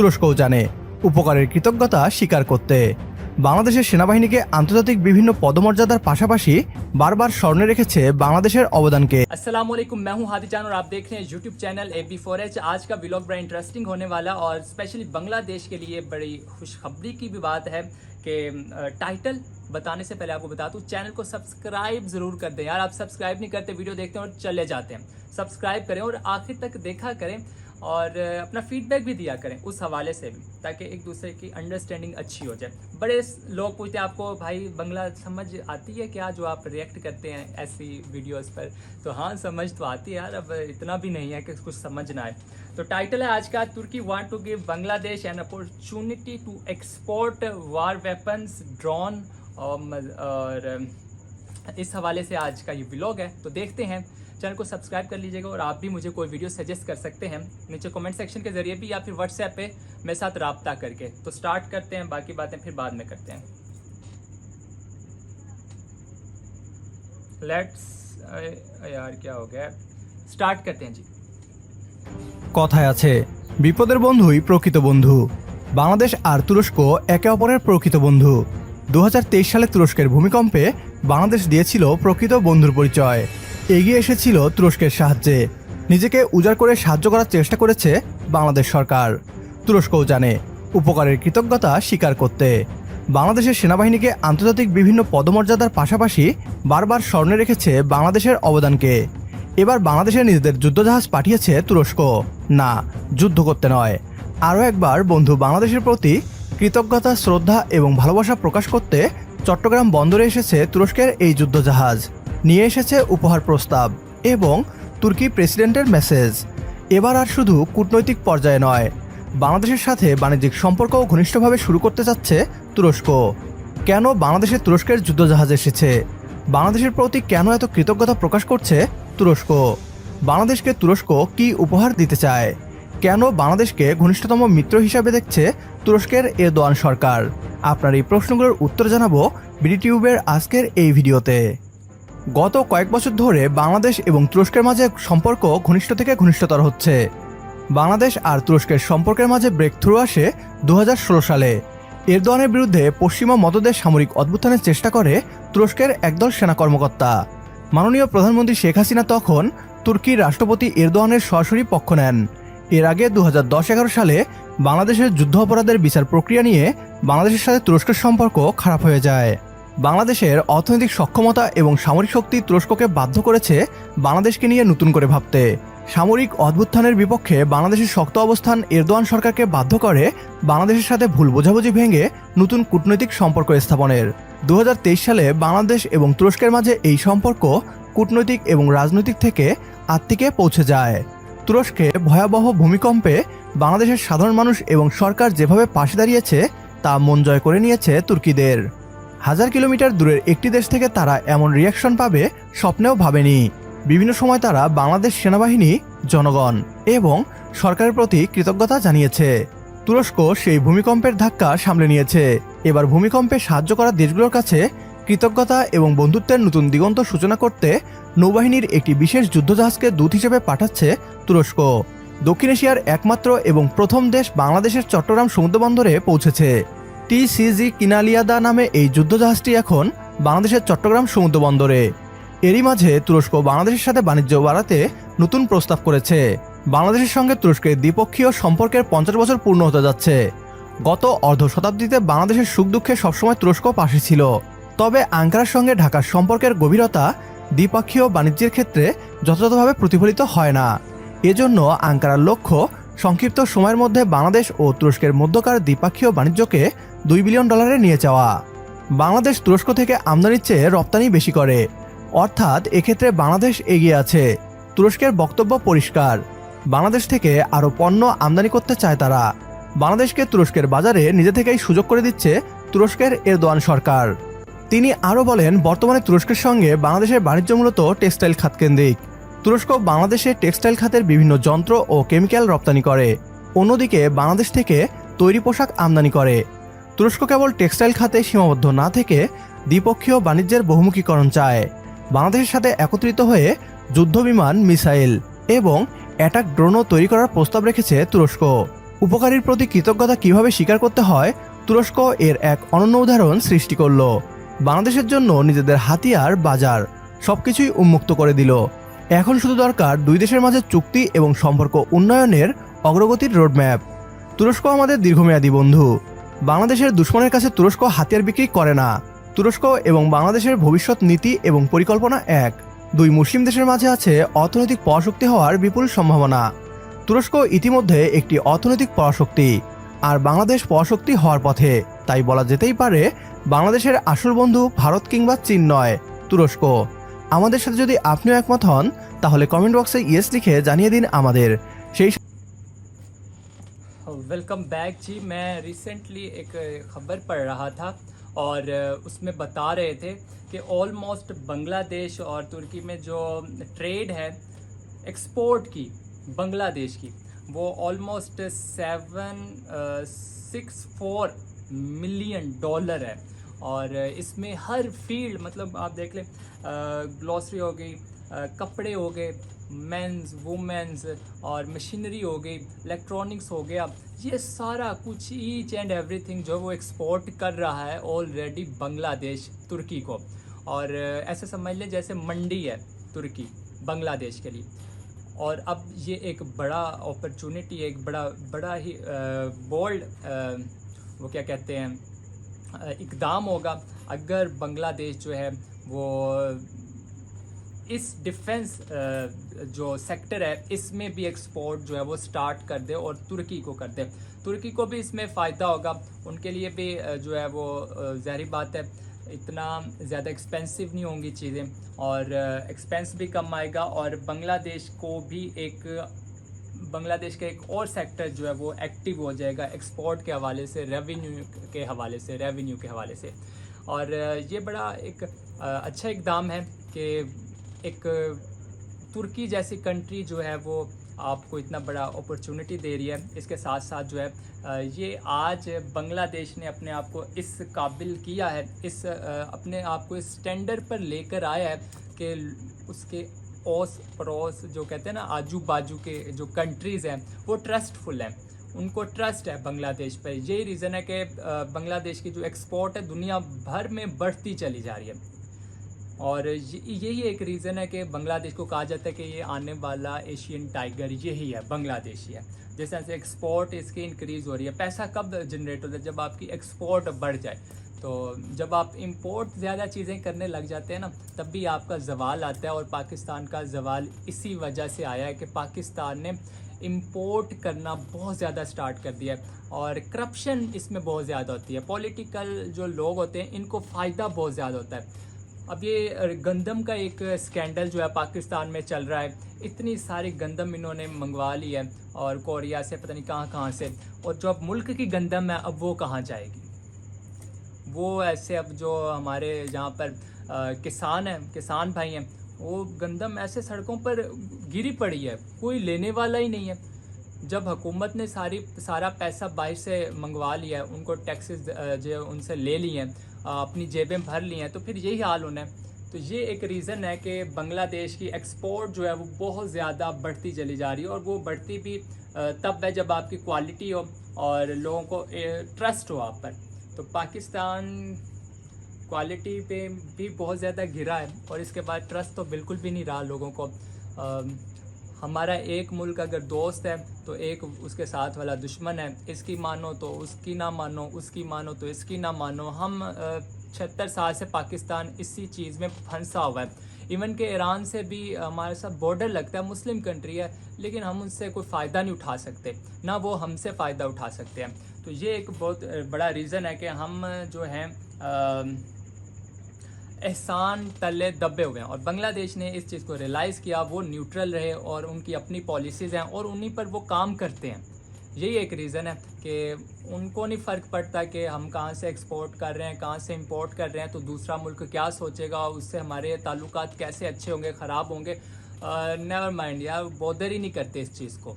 তুরস্কও জানে উপকারের কৃতজ্ঞতা স্বীকার করতে বাংলাদেশের সেনাবাহিনীকে আন্তর্জাতিক বিভিন্ন পদমর্যাদার পাশাপাশি বারবার স্মরণে রেখেছে বাংলাদেশের অবদানকে अस्सलाम वालेकुम मैं हूं हादी जान और आप देख रहे हैं YouTube channel A B four H आज का ब्लॉग बड़ा इंटरेस्टिंग होने वाला और स्पेशली बांग्लादेश के लिए बड़ी खुशखबरी की भी बात है बताने से पहले आपको बता दूँ चैनल को सब्सक्राइब ज़रूर कर दें यार आप सब्सक्राइब नहीं करते वीडियो देखते हैं और चले जाते हैं सब्सक्राइब करें और आखिर तक देखा करें और अपना फीडबैक भी दिया करें उस हवाले से भी ताकि एक दूसरे की अंडरस्टैंडिंग अच्छी हो जाए बड़े लोग पूछते हैं आपको भाई बंगला समझ आती है क्या जो आप रिएक्ट करते हैं ऐसी वीडियोस पर तो हाँ समझ तो आती है यार अब इतना भी नहीं है कि कुछ समझ ना आए तो टाइटल है आज का Turkey want to give Bangladesh an opportunity to export war weapons drone और इस हवाले से आज का ये ब्लॉग है तो देखते हैं चैनल को सब्सक्राइब कर लीजिएगा और आप भी मुझे कोई वीडियो सजेस्ट कर सकते हैं नीचे कमेंट सेक्शन के जरिए भी या फिर व्हाट्सएप पे मेरे साथ रबता करके तो स्टार्ट करते हैं बाकी बातें फिर बाद में करते हैं लेट्स यार क्या हो गया স্টার্ট করতে জি কথায় আছে বিপদের বন্ধুই প্রকৃত বন্ধু বাংলাদেশ আর তুরস্ক একে অপরের প্রকৃত বন্ধু দু সালে তুরস্কের ভূমিকম্পে বাংলাদেশ দিয়েছিল প্রকৃত বন্ধুর পরিচয় এগিয়ে এসেছিল তুরস্কের সাহায্যে নিজেকে উজাড় করে সাহায্য করার চেষ্টা করেছে বাংলাদেশ সরকার তুরস্কও জানে উপকারের কৃতজ্ঞতা স্বীকার করতে বাংলাদেশের সেনাবাহিনীকে আন্তর্জাতিক বিভিন্ন পদমর্যাদার পাশাপাশি বারবার স্মরণে রেখেছে বাংলাদেশের অবদানকে এবার বাংলাদেশে নিজেদের যুদ্ধজাহাজ পাঠিয়েছে তুরস্ক না যুদ্ধ করতে নয় আরও একবার বন্ধু বাংলাদেশের প্রতি কৃতজ্ঞতা শ্রদ্ধা এবং ভালোবাসা প্রকাশ করতে চট্টগ্রাম বন্দরে এসেছে তুরস্কের এই যুদ্ধজাহাজ নিয়ে এসেছে উপহার প্রস্তাব এবং তুর্কি প্রেসিডেন্টের মেসেজ এবার আর শুধু কূটনৈতিক পর্যায়ে নয় বাংলাদেশের সাথে বাণিজ্যিক সম্পর্ক ঘনিষ্ঠভাবে শুরু করতে যাচ্ছে তুরস্ক কেন বাংলাদেশে তুরস্কের যুদ্ধজাহাজ এসেছে বাংলাদেশের প্রতি কেন এত কৃতজ্ঞতা প্রকাশ করছে তুরস্ক বাংলাদেশকে তুরস্ক কি উপহার দিতে চায় কেন বাংলাদেশকে ঘনিষ্ঠতম মিত্র হিসাবে দেখছে তুরস্কের এ দোয়ান সরকার আপনার এই প্রশ্নগুলোর উত্তর জানাবো বিডিটিউবের আজকের এই ভিডিওতে গত কয়েক বছর ধরে বাংলাদেশ এবং তুরস্কের মাঝে সম্পর্ক ঘনিষ্ঠ থেকে ঘনিষ্ঠতর হচ্ছে বাংলাদেশ আর তুরস্কের সম্পর্কের মাঝে ব্রেক থ্রু আসে দু সালে এরদোয়ানের বিরুদ্ধে পশ্চিমা মতদের সামরিক অভ্যুত্থানের চেষ্টা করে তুরস্কের একদল সেনা কর্মকর্তা মাননীয় প্রধানমন্ত্রী শেখ হাসিনা তখন তুর্কির রাষ্ট্রপতি এরদোয়ানের সরাসরি পক্ষ নেন এর আগে দু হাজার সালে বাংলাদেশের যুদ্ধ অপরাধের বিচার প্রক্রিয়া নিয়ে বাংলাদেশের সাথে তুরস্কের সম্পর্ক খারাপ হয়ে যায় বাংলাদেশের অর্থনৈতিক সক্ষমতা এবং সামরিক শক্তি তুরস্ককে বাধ্য করেছে বাংলাদেশকে নিয়ে নতুন করে ভাবতে সামরিক অদ্ভুত্থানের বিপক্ষে বাংলাদেশের শক্ত অবস্থান এরদোয়ান সরকারকে বাধ্য করে বাংলাদেশের সাথে ভুল বোঝাবুঝি ভেঙে নতুন কূটনৈতিক সম্পর্ক স্থাপনের দু সালে বাংলাদেশ এবং তুরস্কের মাঝে এই সম্পর্ক কূটনৈতিক এবং রাজনৈতিক থেকে আত্মিকে পৌঁছে যায় তুরস্কে ভয়াবহ ভূমিকম্পে বাংলাদেশের সাধারণ মানুষ এবং সরকার যেভাবে পাশে দাঁড়িয়েছে তা মন জয় করে নিয়েছে তুর্কিদের হাজার কিলোমিটার দূরের একটি দেশ থেকে তারা এমন রিয়াকশন পাবে স্বপ্নেও ভাবেনি বিভিন্ন সময় তারা বাংলাদেশ সেনাবাহিনী জনগণ এবং সরকারের প্রতি কৃতজ্ঞতা জানিয়েছে তুরস্ক সেই ভূমিকম্পের ধাক্কা সামলে নিয়েছে এবার ভূমিকম্পে সাহায্য করা দেশগুলোর কাছে কৃতজ্ঞতা এবং বন্ধুত্বের নতুন দিগন্ত সূচনা করতে নৌবাহিনীর একটি বিশেষ যুদ্ধজাহাজকে দূত হিসেবে পাঠাচ্ছে তুরস্ক দক্ষিণ এশিয়ার একমাত্র এবং প্রথম দেশ বাংলাদেশের চট্টগ্রাম সমুদ্রবন্দরে পৌঁছেছে টিসিজি কিনালিয়াদা নামে এই যুদ্ধজাহাজটি এখন বাংলাদেশের চট্টগ্রাম সমুদ্র বন্দরে এরই মাঝে তুরস্ক বাংলাদেশের সাথে বাণিজ্য বাড়াতে নতুন প্রস্তাব করেছে বাংলাদেশের সঙ্গে তুরস্কের দ্বিপক্ষীয় সম্পর্কের পঞ্চাশ বছর পূর্ণ হতে যাচ্ছে গত অর্ধ শতাব্দীতে বাংলাদেশের সুখ দুঃখে সবসময় তুরস্ক পাশে ছিল তবে আঙ্কারার সঙ্গে ঢাকার সম্পর্কের গভীরতা দ্বিপক্ষীয় বাণিজ্যের ক্ষেত্রে যথাযথভাবে প্রতিফলিত হয় না এজন্য আঙ্কারার লক্ষ্য সংক্ষিপ্ত সময়ের মধ্যে বাংলাদেশ ও তুরস্কের মধ্যকার দ্বিপাক্ষীয় বাণিজ্যকে দুই বিলিয়ন ডলারে নিয়ে যাওয়া বাংলাদেশ তুরস্ক থেকে আমদানির চেয়ে রপ্তানি বেশি করে অর্থাৎ এক্ষেত্রে বাংলাদেশ এগিয়ে আছে তুরস্কের বক্তব্য পরিষ্কার বাংলাদেশ থেকে আরও পণ্য আমদানি করতে চায় তারা বাংলাদেশকে তুরস্কের বাজারে নিজে থেকেই সুযোগ করে দিচ্ছে তুরস্কের এরদোয়ান সরকার তিনি আরও বলেন বর্তমানে তুরস্কের সঙ্গে বাংলাদেশের বাণিজ্য মূলত টেক্সটাইল খাতকেন্দ্রিক তুরস্ক বাংলাদেশে টেক্সটাইল খাতের বিভিন্ন যন্ত্র ও কেমিক্যাল রপ্তানি করে অন্যদিকে বাংলাদেশ থেকে তৈরি পোশাক আমদানি করে তুরস্ক কেবল টেক্সটাইল খাতে সীমাবদ্ধ না থেকে দ্বিপক্ষীয় বাণিজ্যের বহুমুখীকরণ চায় বাংলাদেশের সাথে একত্রিত হয়ে যুদ্ধবিমান মিসাইল এবং অ্যাটাক ড্রোনও তৈরি করার প্রস্তাব রেখেছে তুরস্ক উপকারীর প্রতি কৃতজ্ঞতা কিভাবে স্বীকার করতে হয় তুরস্ক এর এক অনন্য উদাহরণ সৃষ্টি করল বাংলাদেশের জন্য নিজেদের হাতিয়ার বাজার সবকিছুই উন্মুক্ত করে দিল এখন শুধু দরকার দুই দেশের মাঝে চুক্তি এবং সম্পর্ক উন্নয়নের অগ্রগতির রোডম্যাপ তুরস্ক আমাদের দীর্ঘমেয়াদী বন্ধু বাংলাদেশের দুশ্মনের কাছে তুরস্ক হাতিয়ার বিক্রি করে না তুরস্ক এবং বাংলাদেশের ভবিষ্যৎ নীতি এবং পরিকল্পনা এক দুই মুসলিম দেশের মাঝে আছে অর্থনৈতিক পরাশক্তি হওয়ার বিপুল সম্ভাবনা তুরস্ক ইতিমধ্যে একটি অর্থনৈতিক পরাশক্তি আর বাংলাদেশ পরাশক্তি হওয়ার পথে তাই বলা যেতেই পারে বাংলাদেশের আসল বন্ধু ভারত কিংবা চীন নয় তুরস্ক আমাদের সাথে যদি আপনিও একমত হন তাহলে কমেন্ট বক্সে ইয়েস লিখে জানিয়ে দিন আমাদের ওয়েলকাম ব্যাক জি আমি রিসেন্টলি এক খবর পড় رہا تھا और उसमें बता रहे थे कि ऑलमोस्ट बांग्लादेश और तुर्की में जो ट्रेड है एक्सपोर्ट की बांग्लादेश की वो ऑलमोस्ट 7 64 मिलियन डॉलर है और इसमें हर फील्ड मतलब आप देख लें ग्लॉसरी हो गई कपड़े हो गए मेंस वुमेंस और मशीनरी हो गई इलेक्ट्रॉनिक्स हो गया ये सारा कुछ ईच एंड एवरीथिंग जो वो एक्सपोर्ट कर रहा है ऑलरेडी बांग्लादेश तुर्की को और ऐसे समझ लें जैसे मंडी है तुर्की बांग्लादेश के लिए और अब ये एक बड़ा अपॉर्चुनिटी एक बड़ा बड़ा ही बोल्ड वो क्या कहते हैं इकदाम होगा अगर बांग्लादेश जो है वो इस डिफेंस जो सेक्टर है इसमें भी एक्सपोर्ट जो है वो स्टार्ट कर दे और तुर्की को कर दे तुर्की को भी इसमें फ़ायदा होगा उनके लिए भी जो है वो जहरी बात है इतना ज़्यादा एक्सपेंसिव नहीं होंगी चीज़ें और एक्सपेंस भी कम आएगा और बांग्लादेश को भी एक बांग्लादेश का एक और सेक्टर जो है वो एक्टिव हो जाएगा एक्सपोर्ट के हवाले से रेवेन्यू के हवाले से रेवेन्यू के हवाले से और ये बड़ा एक अच्छा इकदाम है कि एक तुर्की जैसी कंट्री जो है वो आपको इतना बड़ा अपॉर्चुनिटी दे रही है इसके साथ साथ जो है ये आज बांग्लादेश ने अपने आप को इस काबिल किया है इस अपने आप को इस स्टैंडर्ड पर लेकर आया है कि उसके ओस पड़ोस जो कहते हैं ना आजू बाजू के जो कंट्रीज़ हैं वो ट्रस्टफुल हैं उनको ट्रस्ट है बांग्लादेश पर यही रीज़न है कि बांग्लादेश की जो एक्सपोर्ट है दुनिया भर में बढ़ती चली जा रही है और यही एक रीज़न है कि बांग्लादेश को कहा जाता है कि ये आने वाला एशियन टाइगर यही है बांग्लादेश है जैसे ऐसे एक्सपोर्ट इसकी इंक्रीज़ हो रही है पैसा कब जनरेट होता है जब आपकी एक्सपोर्ट बढ़ जाए तो जब आप इम्पोर्ट ज़्यादा चीज़ें करने लग जाते हैं ना तब भी आपका जवाल आता है और पाकिस्तान का जवाल इसी वजह से आया है कि पाकिस्तान ने इम्पोर्ट करना बहुत ज़्यादा स्टार्ट कर दिया है और करप्शन इसमें बहुत ज़्यादा होती है पॉलिटिकल जो लोग होते हैं इनको फ़ायदा बहुत ज़्यादा होता है अब ये गंदम का एक स्कैंडल जो है पाकिस्तान में चल रहा है इतनी सारी गंदम इन्होंने मंगवा ली है और कोरिया से पता नहीं कहाँ कहाँ से और जो अब मुल्क की गंदम है अब वो कहाँ जाएगी वो ऐसे अब जो हमारे जहाँ पर आ, किसान हैं किसान भाई हैं वो गंदम ऐसे सड़कों पर गिरी पड़ी है कोई लेने वाला ही नहीं है जब हुकूमत ने सारी सारा पैसा बाहर से मंगवा लिया है उनको टैक्सेस जो उनसे ले लिए हैं अपनी जेबें भर ली हैं तो फिर यही हाल होना है तो ये एक रीज़न है कि बांग्लादेश की एक्सपोर्ट जो है वो बहुत ज़्यादा बढ़ती चली जा रही है और वो बढ़ती भी तब है जब आपकी क्वालिटी हो और लोगों को ट्रस्ट हो आप पर तो पाकिस्तान क्वालिटी पे भी बहुत ज़्यादा गिरा है और इसके बाद ट्रस्ट तो बिल्कुल भी नहीं रहा लोगों को आ, हमारा एक मुल्क अगर दोस्त है तो एक उसके साथ वाला दुश्मन है इसकी मानो तो उसकी ना मानो उसकी मानो तो इसकी ना मानो हम छहत्तर साल से पाकिस्तान इसी चीज़ में फंसा हुआ है इवन के ईरान से भी हमारे साथ बॉर्डर लगता है मुस्लिम कंट्री है लेकिन हम उनसे कोई फ़ायदा नहीं उठा सकते ना वो हमसे फ़ायदा उठा सकते हैं तो ये एक बहुत बड़ा रीज़न है कि हम जो हैं एहसान तले दबे हुए हैं और बांग्लादेश ने इस चीज़ को रियलाइज़ किया वो न्यूट्रल रहे और उनकी अपनी पॉलिसीज़ हैं और उन्हीं पर वो काम करते हैं यही एक रीज़न है कि उनको नहीं फ़र्क पड़ता कि हम कहाँ से एक्सपोर्ट कर रहे हैं कहाँ से इंपोर्ट कर रहे हैं तो दूसरा मुल्क क्या सोचेगा उससे हमारे ताल्लुक कैसे अच्छे होंगे ख़राब होंगे नेवर माइंड यार बॉदर ही नहीं करते इस चीज़ को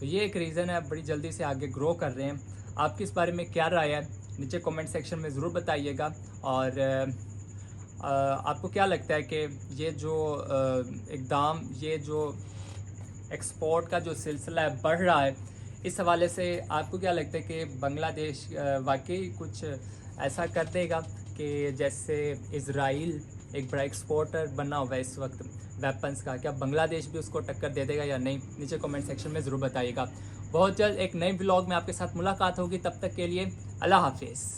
तो ये एक रीज़न है बड़ी जल्दी से आगे ग्रो कर रहे हैं आपकी इस बारे में क्या राय है नीचे कमेंट सेक्शन में ज़रूर बताइएगा और आपको क्या लगता है कि ये जो इकदाम ये जो एक्सपोर्ट का जो सिलसिला है बढ़ रहा है इस हवाले से आपको क्या लगता है कि बांग्लादेश वाकई कुछ ऐसा कर देगा कि जैसे इसराइल एक बड़ा एक्सपोर्टर बना हुआ है इस वक्त वेपन्स का क्या बांग्लादेश भी उसको टक्कर दे देगा या नहीं नीचे कमेंट सेक्शन में ज़रूर बताइएगा बहुत जल्द एक नए ब्लॉग में आपके साथ मुलाकात होगी तब तक के लिए अल्लाह हाफिज़